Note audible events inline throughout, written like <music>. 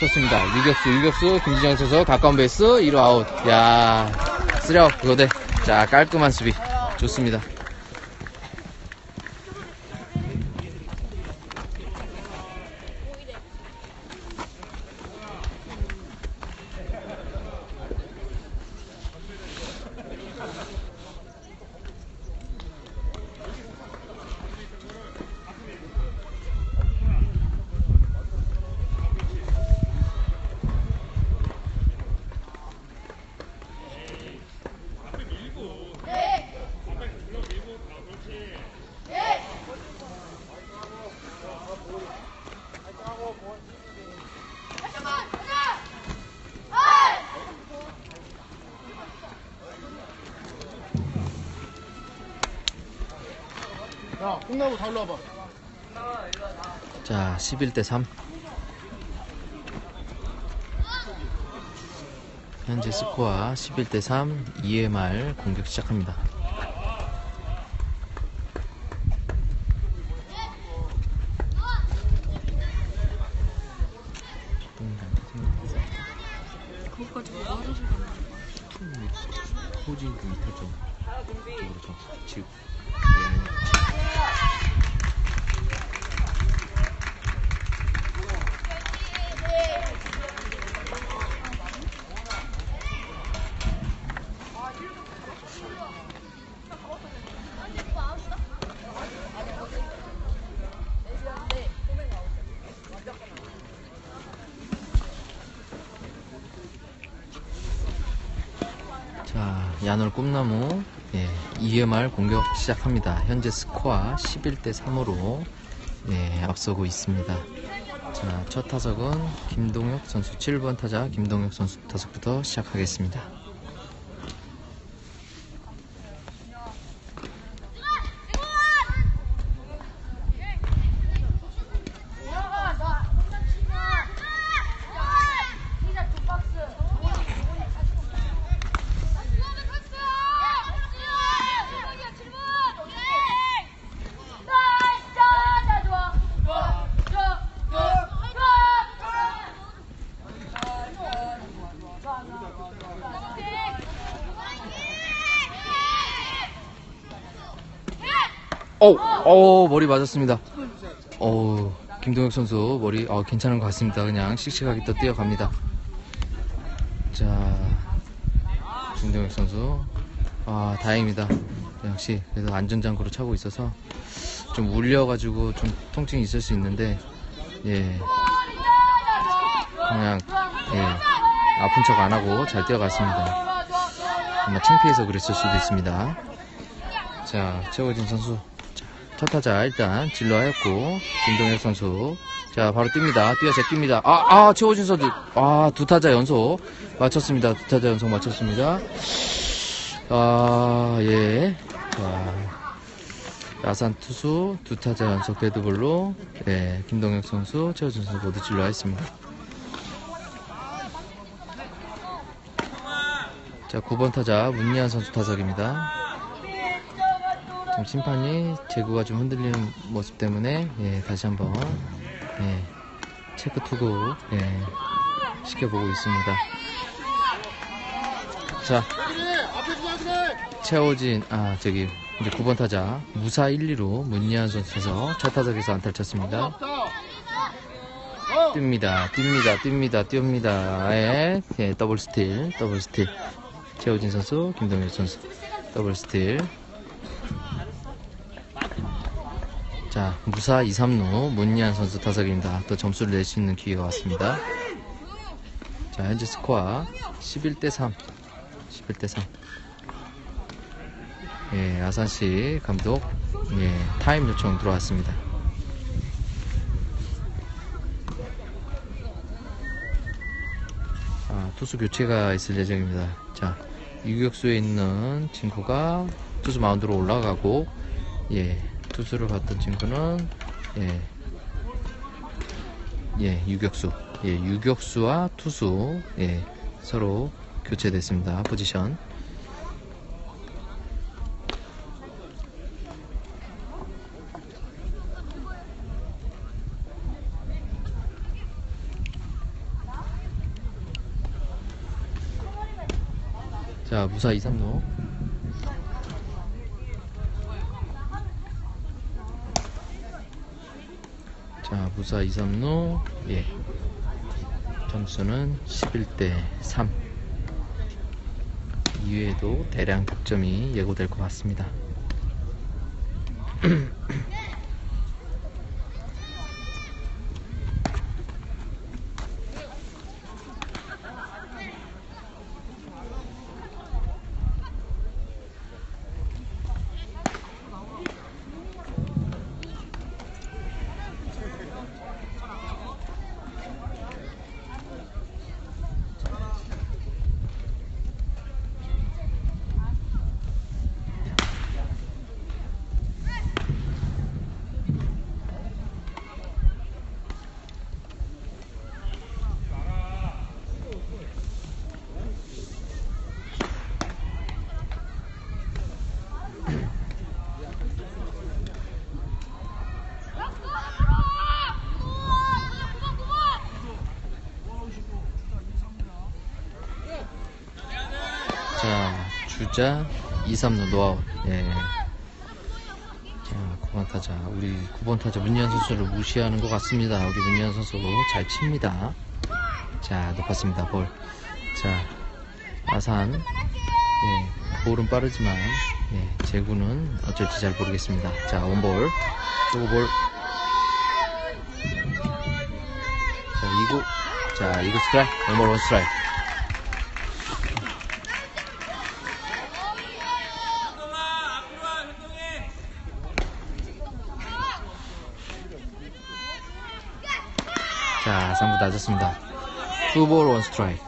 좋습니다. 유격수, 유격수, 김진영 선수 가까운 베이스, 1루 아웃. 야, 쓰려, 그거대. 자, 깔끔한 수비. 좋습니다. 콩나무 다 올라와봐. 자, 11대 3. 현재 스코어 11대 3, 2회 말 공격 시작합니다. 야놀 꿈나무 예, 2회 말 공격 시작합니다. 현재 스코어 11대 3으로 예, 앞서고 있습니다. 자, 첫 타석은 김동혁 선수 7번 타자 김동혁 선수 타석부터 시작하겠습니다. 오, 오 머리 맞았습니다. 오, 김동혁 선수 머리 어, 괜찮은 것 같습니다. 그냥 씩씩하게 또 뛰어갑니다. 자, 김동혁 선수 아 다행입니다. 역시 그래도 안전장구로 차고 있어서 좀 울려가지고 좀 통증이 있을 수 있는데 예 그냥 예 아픈 척 안 하고 잘 뛰어갔습니다. 아마 창피해서 그랬을 수도 있습니다. 자, 최호진 선수. 자, 첫 타자 일단 진로하였고, 김동혁 선수. 자, 바로 뜁니다. 뛰어서 뜁니다. 아, 아, 최호진 선수. 아, 두 타자 연속 맞췄습니다. 두 타자 연속 맞췄습니다. 아, 예. 자, 야산 투수 두 타자 연속 데드볼로, 예, 김동혁 선수, 최호진 선수 모두 진로하였습니다. 자, 9번 타자 문리한 선수 타석입니다. 지금 심판이 제구가 좀 흔들리는 모습 때문에 예, 다시 한번 예, 체크 투구 예, 시켜보고 있습니다. 자. 최호진 아 저기 이제 9번 타자 무사 1, 2로 문리한 선수 타석 첫 타석에서 안타를 쳤습니다. 뜁니다, 뜁니다, 뜁니다, 뜁니다. 예, 예, 더블 스틸, 더블 스틸. 최호진 선수, 김동현 선수, 더블 스틸. 자, 무사 2, 3루 문리한 선수 타석입니다. 또 점수를 낼 수 있는 기회가 왔습니다. 자, 현재 스코어 11대 3. 11대 3. 예, 아산시 감독, 예, 타임 요청 들어왔습니다. 아, 투수 교체가 있을 예정입니다. 자, 유격수에 있는 친구가 투수 마운드로 올라가고, 예, 투수를 봤던 친구는 예, 예 유격수. 예 유격수와 투수 예 서로 교체됐습니다. 포지션. 자 무사 2, 3로 자, 2, 3루. 예. 점수는 11대 3. 이후에도 대량 득점이 예고될 것 같습니다. <clears throat> 자, 주자 2, 3루 노아웃. 예. 자, 9번 타자. 우리 9번 타자 문현 선수를 무시하는 것 같습니다. 우리 문현 선수 잘 칩니다. 자, 높았습니다. 볼. 자, 아산. 예, 볼은 빠르지만, 예, 제구는 어쩔지 잘 모르겠습니다. 자, 원볼. 요거 볼. 자, 2구. 자, 2구 스트라이크. 원볼 원 스트라이크. 자, 3구 낮았습니다. 투볼 원 스트라이크.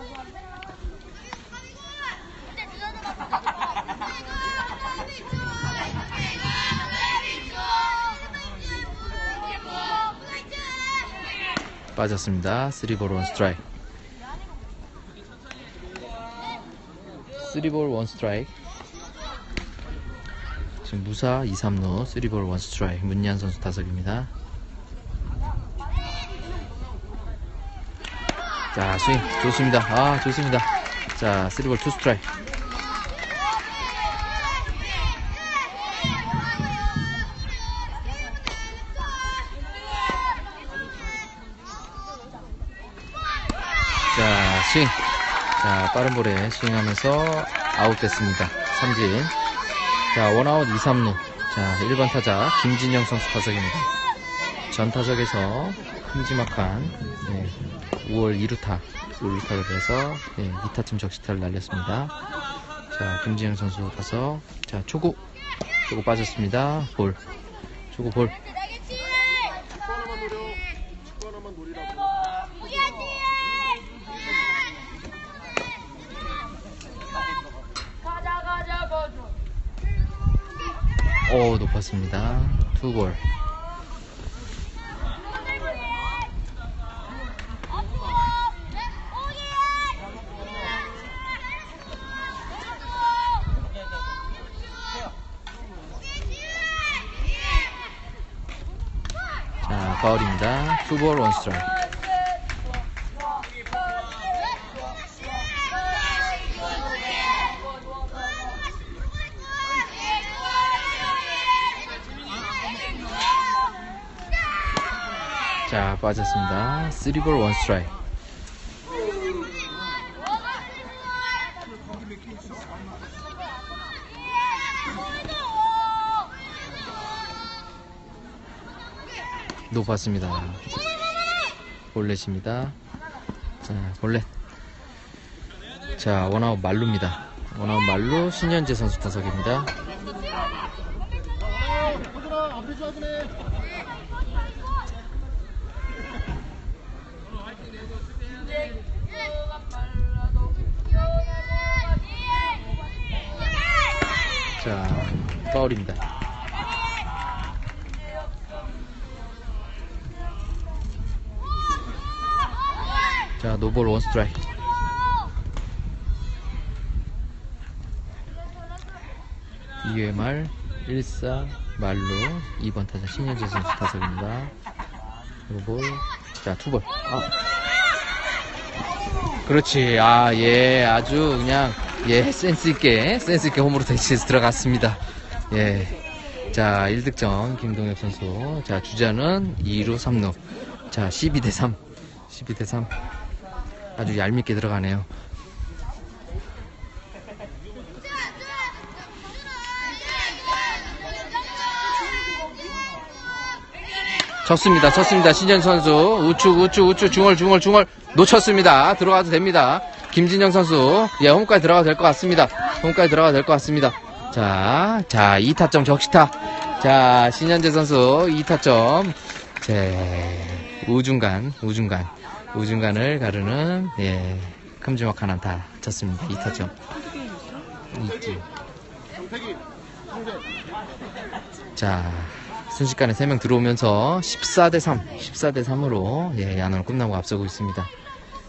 빠졌습니다. 3볼 원 스트라이크. 3볼 원 스트라이크. 지금 무사 2, 3루 3볼 원 스트라이크. 문리한 선수 타석입니다. 자, 스윙 좋습니다. 아, 좋습니다. 자, 3볼 2 스트라이크. 자, 스윙. 자, 빠른 볼에 스윙하면서 아웃 됐습니다. 삼진. 자, 원아웃 2, 3루. 자, 1번 타자 김진영 선수 타석입니다. 전 타석에서 큼지막한 네, 5월 2루타, 5루타가 돼서 네, 2타점 적시타를 날렸습니다. 자, 김진영 선수 타석. 자, 초구. 초구 빠졌습니다. 볼. 초구 볼. 오, 높았습니다. 투볼. 파울입니다. 투볼 원 스트라이크. 자, 빠졌습니다. 3볼 원 스트라이크. 높았습니다. 볼넷입니다. 자, 볼넷. 자, 원아웃 말루입니다. 원아웃 말루 신현재 선수 타석입니다. 어, 호준아, 앞에 줘야 되네. 자, 파울입니다. 자, 노볼 원 스트라이크. UMR 14 말로 2번 타자 신현재 선수 타석입니다. 노볼. 자, 투볼. 아. 그렇지. 아, 예. 아주 그냥 예, 센스있게, 센스있게 홈으로 대치해서 들어갔습니다. 예. 자, 1득점, 김동엽 선수. 자, 주자는 2루 3루. 자, 12 대 3. 12 대 3. 아주 얄밉게 들어가네요. 쳤습니다. 쳤습니다. 신현 선수 우측 우측 우측 중얼 중얼 중얼 놓쳤습니다. 들어가도 됩니다. 김진영 선수 예 홈까지 들어가도 될 것 같습니다. 홈까지 들어가도 될 것 같습니다. 자, 자 2타점 적시타. 자 신현재 선수 2타점. 제 우중간 우중간 우중간을 가르는 예 큼지막한 안타 쳤습니다. 2타점. 있지. 장태기 성재 자, 순식간에 3명 들어오면서 14대 3, 14대 3으로 예, 야노를 끝나고 앞서고 있습니다.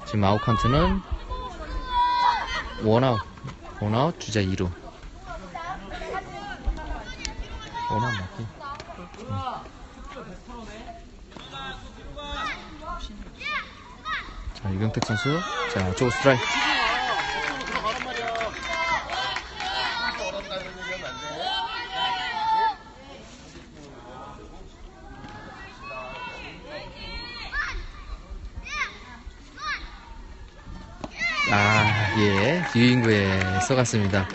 지금 아웃 카운트는 원아웃, 원아웃 주자 2루. 원아웃 맞기? 음. 자, 유경택 선수. 자, 조 스트라이크. 아, 예. 유인구에 써갔습니다.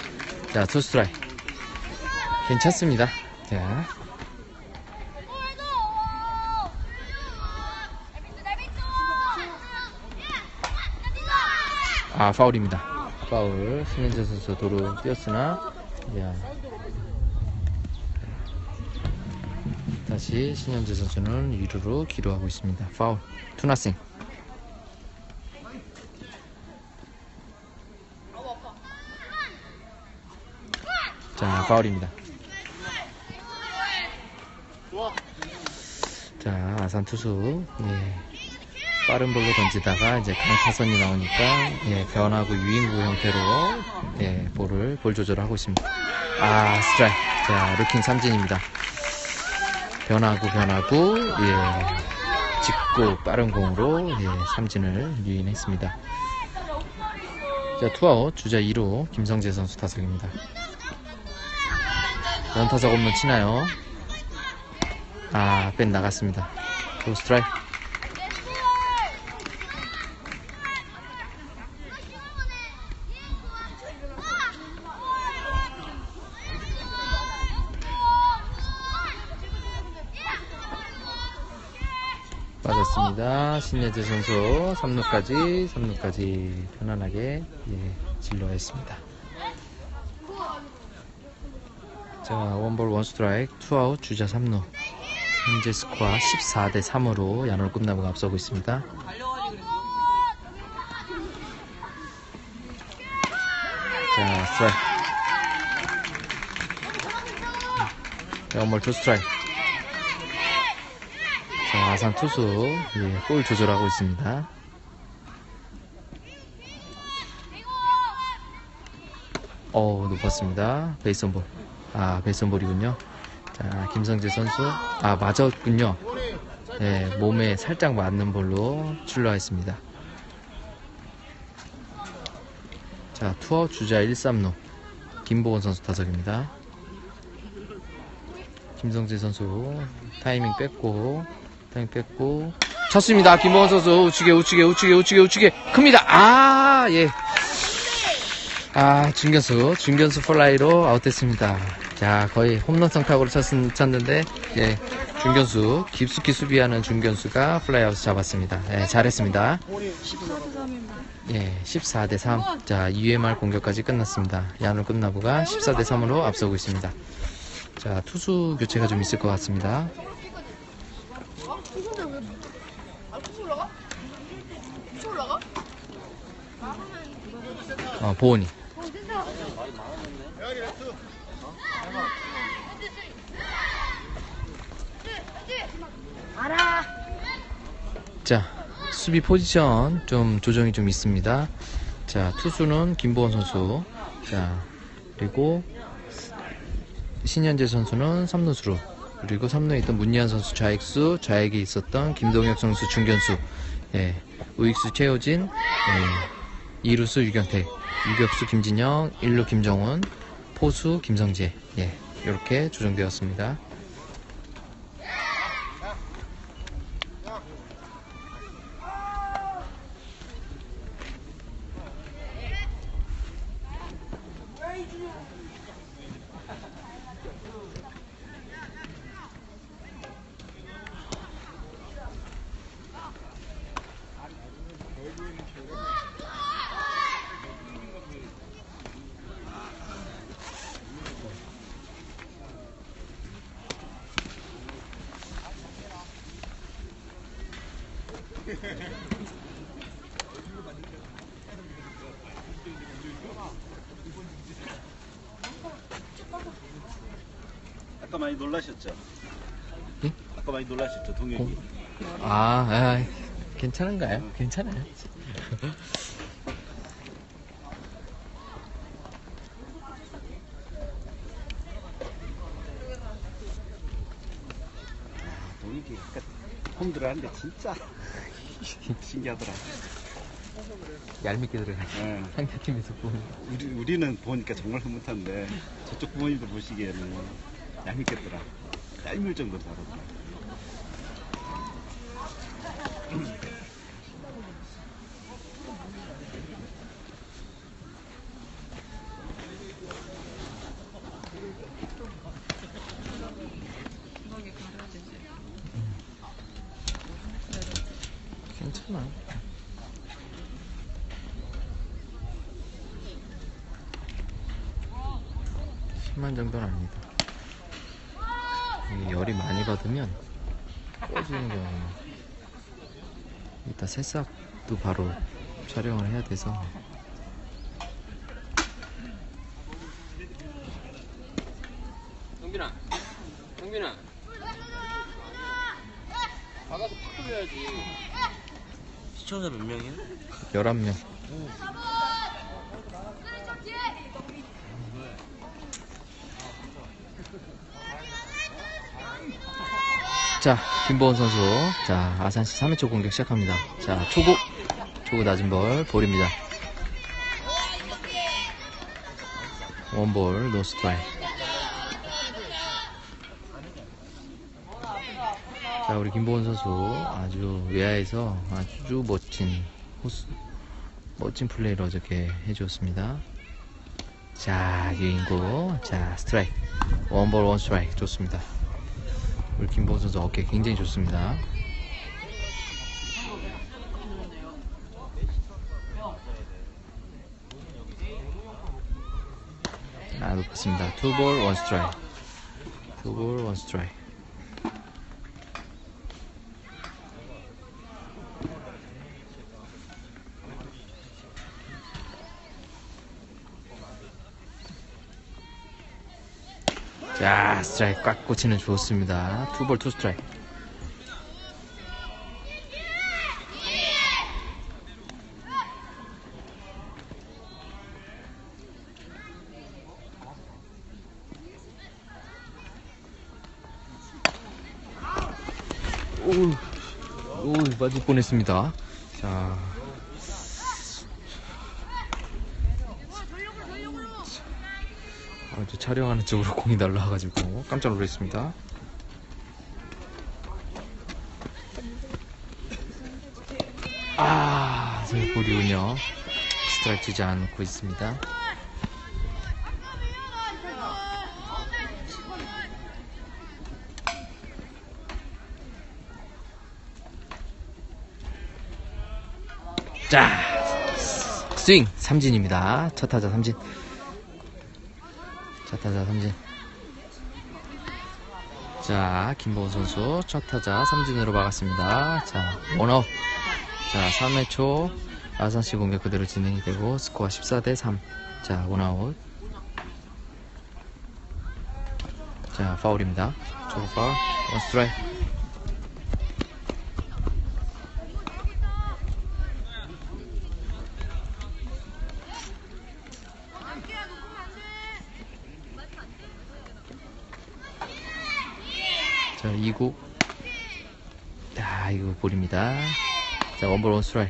자, 투 스트라이크. 괜찮습니다. 자. 아, 파울입니다. 파울. 신현재 선수 도로 뛰었으나, 야. 다시 신현재 선수는 2루로 기로하고 있습니다. 파울. 투나싱. 자, 파울입니다. 자, 아산 투수. 예. 빠른 볼로 던지다가 이제 강타선이 나오니까 예, 변하고 유인구 형태로 예, 볼을 볼 조절을 하고 있습니다. 아, 스트라이크. 자, 루킹 삼진입니다. 변하고 변하고 예. 직구 빠른 공으로 예, 삼진을 유인했습니다. 자, 투아웃 주자 2루 김성재 선수 타석입니다. 연타석 없는 치나요? 아, 뺀 나갔습니다. 또 스트라이크. 빠졌습니다. 신예재 선수 3루까지 3루까지 편안하게 예, 진로했습니다. 자 원볼 원스트라이크 투아웃 주자 3루 현재 스코어 14대 3으로 야노를 끝나고 앞서고 있습니다. 자 스트라이크 자, 원볼 투 스트라이크 자, 아산 투수, 예, 볼 조절하고 있습니다. 어 높았습니다. 베이스볼. 아, 베이스볼이군요. 자, 김성재 선수. 아, 맞았군요. 예, 몸에 살짝 맞는 볼로 출루했습니다. 자, 투어 주자 1, 3루. 김보건 선수 타석입니다. 김성재 선수 타이밍 뺐고 타이밍 뺐고. 쳤습니다. 김보건 선수 우측에 우측에 우측에 우측에 우측에. 큽니다. 아 예. 아 중견수 중견수 플라이로 아웃됐습니다. 자 거의 홈런성 타구를 쳤, 쳤는데 예. 중견수 깊숙이 수비하는 중견수가 플라이아웃 잡았습니다. 예 잘했습니다. 14대 3입니다. 예 14대 3 자 2회 말 공격까지 끝났습니다. 야누 끝나부가 14대 3으로 앞서고 있습니다. 자 투수 교체가 좀 있을 것 같습니다 어, 보온이. 자, 수비 포지션 좀 조정이 좀 있습니다. 자, 투수는 김보원 선수. 자, 그리고 신현재 선수는 3루수로. 그리고 3루에 있던 문희환 선수 좌익수, 좌익에 있었던 김동혁 선수 중견수. 예, 우익수 최호진, 예, 이루수 유경택. 유격수 김진영, 1루 김정훈, 포수 김성재. 예, 이렇게 조정되었습니다. <laughs> 아까 많이 놀라셨죠? 예? 아까 많이 놀라셨죠, 동혁이? 아, 아 괜찮은가요? 괜찮아요. 동혁이 아까 홈들어 하는데 진짜 신기하더라. 얄밉게 들어가요. 예. 상대팀에서 보면. 우리, 우리는 보니까 정말 흐뭇한데 저쪽 부모님들 보시기에는 얄밉겠더라. 얄밀 정도로 잘하더라. 중간에 가려야 되지. 괜찮아. 심한 정도는 아니다. 열이 많이 받으면 꺼지는 경우. 이따 새싹도 바로 촬영을 해야 돼서. 영빈아, 영빈아. 받아서 팍 돌려야지. 시청자 몇 명이야? 11명. 자, 김보원 선수. 자, 아산시 3회초 공격 시작합니다. 자, 초구. 초구 낮은 볼, 볼입니다. 원볼, 노 스트라이크. 자, 우리 김보원 선수 아주 외야에서 아주 멋진 호수, 멋진 플레이를 어저께 해주었습니다. 자, 유인구. 자, 스트라이크. 원볼, 원 스트라이크. 좋습니다. 우리 김보원 선수 어깨 굉장히 좋습니다. 아, 높았습니다. 투볼, 원 스트라이크. 투볼, 원 스트라이크. 자, 스트라이크 꽉 꽂히는 좋습니다. 투볼 투 스트라이크. 오, 오, 맞을 뻔했습니다. 자. 아, 저 촬영하는 쪽으로 공이 날라와가지고 깜짝 놀랐습니다. 아, 지금 볼이군요. 스트라이크 주지 않고 있습니다. 자, 스윙 삼진입니다. 첫 타자 삼진. 첫 타자 삼진. 자, 김보은 선수 첫 타자 삼진으로 막았습니다. 자, 원아웃. 자, 3회 초 아산시 공격 그대로 진행이 되고 스코어 14대 3. 자, 원아웃. 자, 파울입니다. 초구 파울. 원 스트라이크. 이고. 아 이거 볼입니다. 자 원볼 원스트라이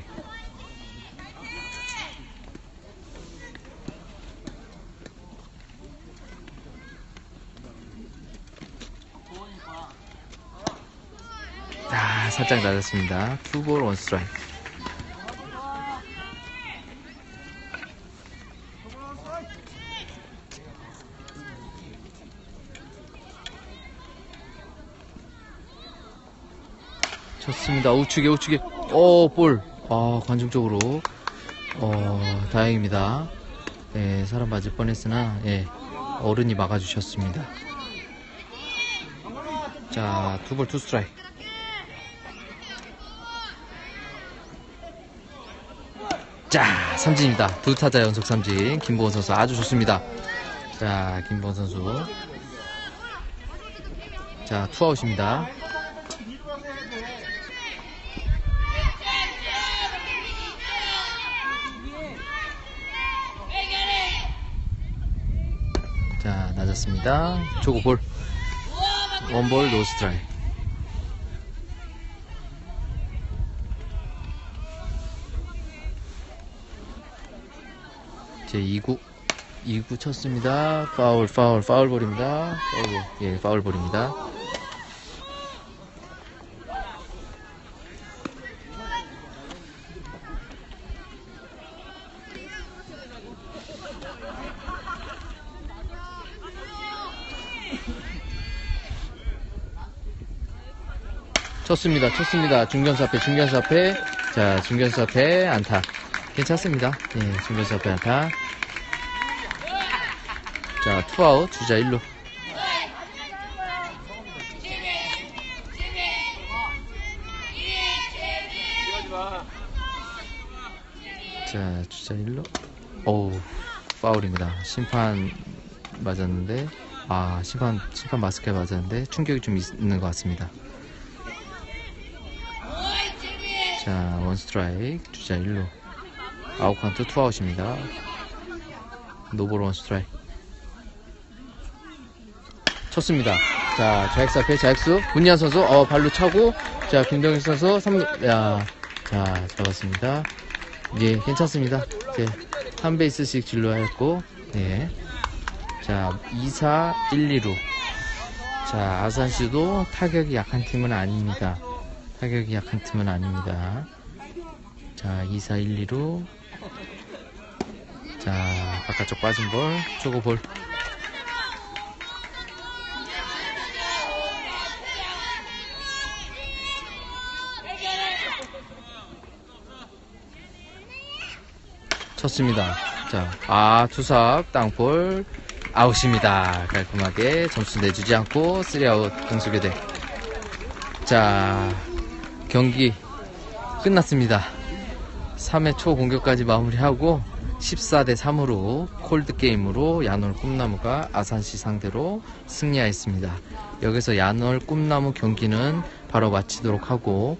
아 살짝 낮았습니다. 투볼 원스트라이 좋습니다. 우측에 우측에. 어, 볼. 아, 관중적으로. 어, 다행입니다. 예, 사람 맞을 뻔했으나, 예, 어른이 막아주셨습니다. 자, 두볼투 스트라이크. 자, 삼진입니다. 두 타자 연속 삼진. 김보원 선수 아주 좋습니다. 자, 김보원 선수. 자, 투아웃입니다. 자, 낮았습니다. 초구 볼. 원볼 노 스트라이크. 제 2구 2구 쳤습니다. 파울 파울 파울볼입니다. 파울볼. 예, 파울볼입니다. 쳤습니다. 쳤습니다. 중견수 앞에, 중견수 앞에. 자, 중견수 앞에 안타. 괜찮습니다. 예, 중견수 앞에 안타. 자, 투아웃, 주자 1루. 자, 주자 1루. 어우, 파울입니다. 심판 맞았는데, 아, 심판, 심판 마스크에 맞았는데, 충격이 좀 있- 있는 것 같습니다. 자, 원 스트라이크, 주자 1루. 아웃 카운트 투아웃입니다. 노볼 원 스트라이크. 쳤습니다. 자, 자익수 앞에 자익수. 문희한 선수, 어, 발로 차고, 자, 김동현 선수, 3, 야, 자, 잡았습니다. 예, 괜찮습니다. 이제, 한 베이스씩 진로하였고, 예. 자, 2, 4, 1, 2루. 자, 아산시도 타격이 약한 팀은 아닙니다. 타격이 약한 팀은 아닙니다. 자, 2, 4, 1, 2루. 자, 바깥쪽 빠진 볼, 초고 볼. 쳤습니다. 자, 아, 투삭, 땅볼, 아웃입니다. 깔끔하게 점수 내주지 않고 3아웃 공수교대. 자, 경기 끝났습니다. 3회 초 공격까지 마무리하고 14대 3으로 콜드 게임으로 야놀 꿈나무가 아산시 상대로 승리하였습니다. 여기서 야놀 꿈나무 경기는 바로 마치도록 하고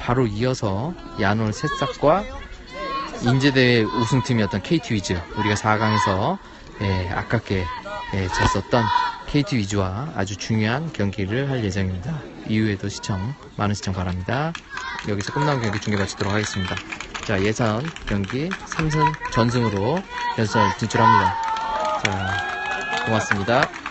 바로 이어서 야놀 새싹과 인제대회 우승팀이었던 KT 위즈 우리가 4강에서 예, 아깝게 예, 졌었던 KT 위즈와 아주 중요한 경기를 할 예정입니다. 이후에도 시청 많은 시청 바랍니다. 여기서 꿈나무 경기 중계 마치도록 하겠습니다. 자 예선 경기 3승 전승으로 연설 진출합니다. 자 고맙습니다.